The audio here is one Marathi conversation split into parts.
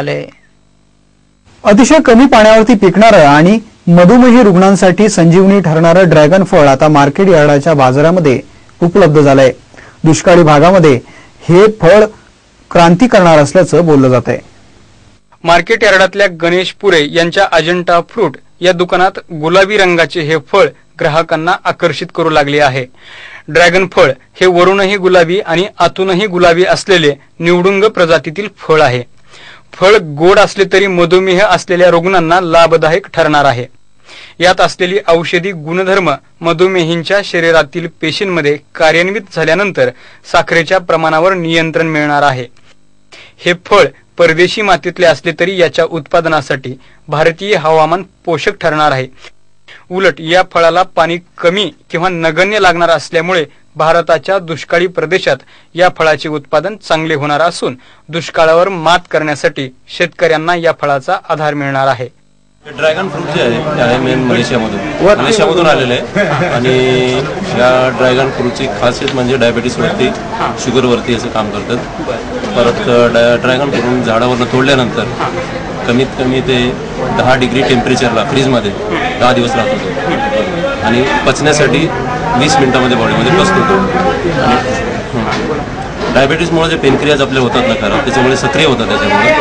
आले. अतिशय कमी पाण्यावरती पिकणारं आणि मधुमेही रुग्णांसाठी संजीवनी ठरणारं ड्रॅगन फळ आता मार्केट यार्डाच्या बाजारामध्ये उपलब्ध झालंय. दुष्काळी भागामध्ये हे फळ क्रांती करणार असल्याचं बोललं जात आहे मार्केट यार्डातल्या गणेश पुरे यांच्या अजंटा फ्रूट या दुकानात गुलाबी रंगाचे हे फळ ग्राहकांना आकर्षित करू लागले आहे. ड्रॅगन फळ हे वरूनही गुलाबी आणि आतूनही गुलाबी असलेले निवडुंग प्रजातीतील फळ आहे. फळ गोड असले तरी मधुमेह असलेल्या रुग्णांना लाभदायक ठरणार आहे. यात असलेली औषधी गुणधर्म मधुमेहींच्या शरीरातील पेशींमध्ये कार्यान्वित झाल्यानंतर साखरेच्या प्रमाणावर नियंत्रण मिळणार आहे. हे फळ परदेशी मातीतले असले तरी याच्या उत्पादनासाठी भारतीय हवामान पोषक ठरणार आहे. उलट या फळाला पाणी कमी किंवा नगण्य लागणार असल्यामुळे भारताच्या दुष्काळी प्रदेशात या फळाचे उत्पादन चांगले होणार असून दुष्काळावर मात करण्यासाठी शेतकऱ्यांना या फळाचा आधार मिळणार आहे. हे ड्रॅगन फ्रूट जे आहे ते आहे मेन मलेशियामधून. मलेशियामधून आलेलं आहे. आणि या ड्रॅगन फ्रूटची खासियत म्हणजे डायबेटीसवरती शुगरवरती असं काम करतात. परत ड्रॅगन फ्रूट झाडावरनं तोडल्यानंतर कमीत कमी ते दहा डिग्री टेम्परेचरला फ्रीजमध्ये दहा दिवस राहत होतो आणि पचण्यासाठी वीस मिनिटामध्ये बॉडीमध्ये बसतो तो आणि डायबेटीसमुळे जे पेनक्रियाज आपले होतात ना खराब त्याच्यामुळे सक्रिय होतात त्याच्यामुळे.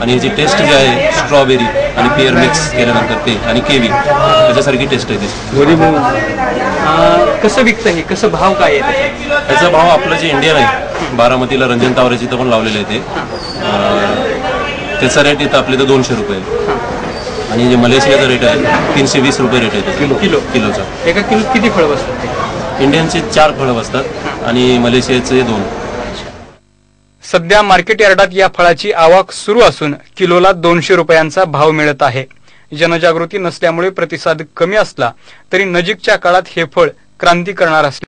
आणि याची टेस्ट जी आहे स्ट्रॉबेरी आणि पिअर मिक्स केल्यानंतर ते आणि केवी त्याच्यासारखी टेस्ट आहे त्याची कसं विकतं हे? कसं भाव काय आहे त्याचा? भाव आपलं जे इंडियन आहे बारामतीला रंजन टावरची इथं पण लावलेलं आहे ते. त्याचा रेट इथं आपल्या इथं दोनशे रुपये. आणि जे मलेशियाचा रेट आहे तीनशे वीस रुपये रेट आहे त्याचा किलो. किलोचा. एका किलो किती फळ बसतात इंडियनचे चार फळं बसतात आणि मलेशियाचे दोन. सध्या मार्केट यार्डात या फळाची आवक सुरू असून किलोला दोनशे रुपयांचा भाव मिळत आहे. जनजागृती नसल्यामुळे प्रतिसाद कमी असला तरी नजीकच्या काळात हे फळ क्रांती करणार असले.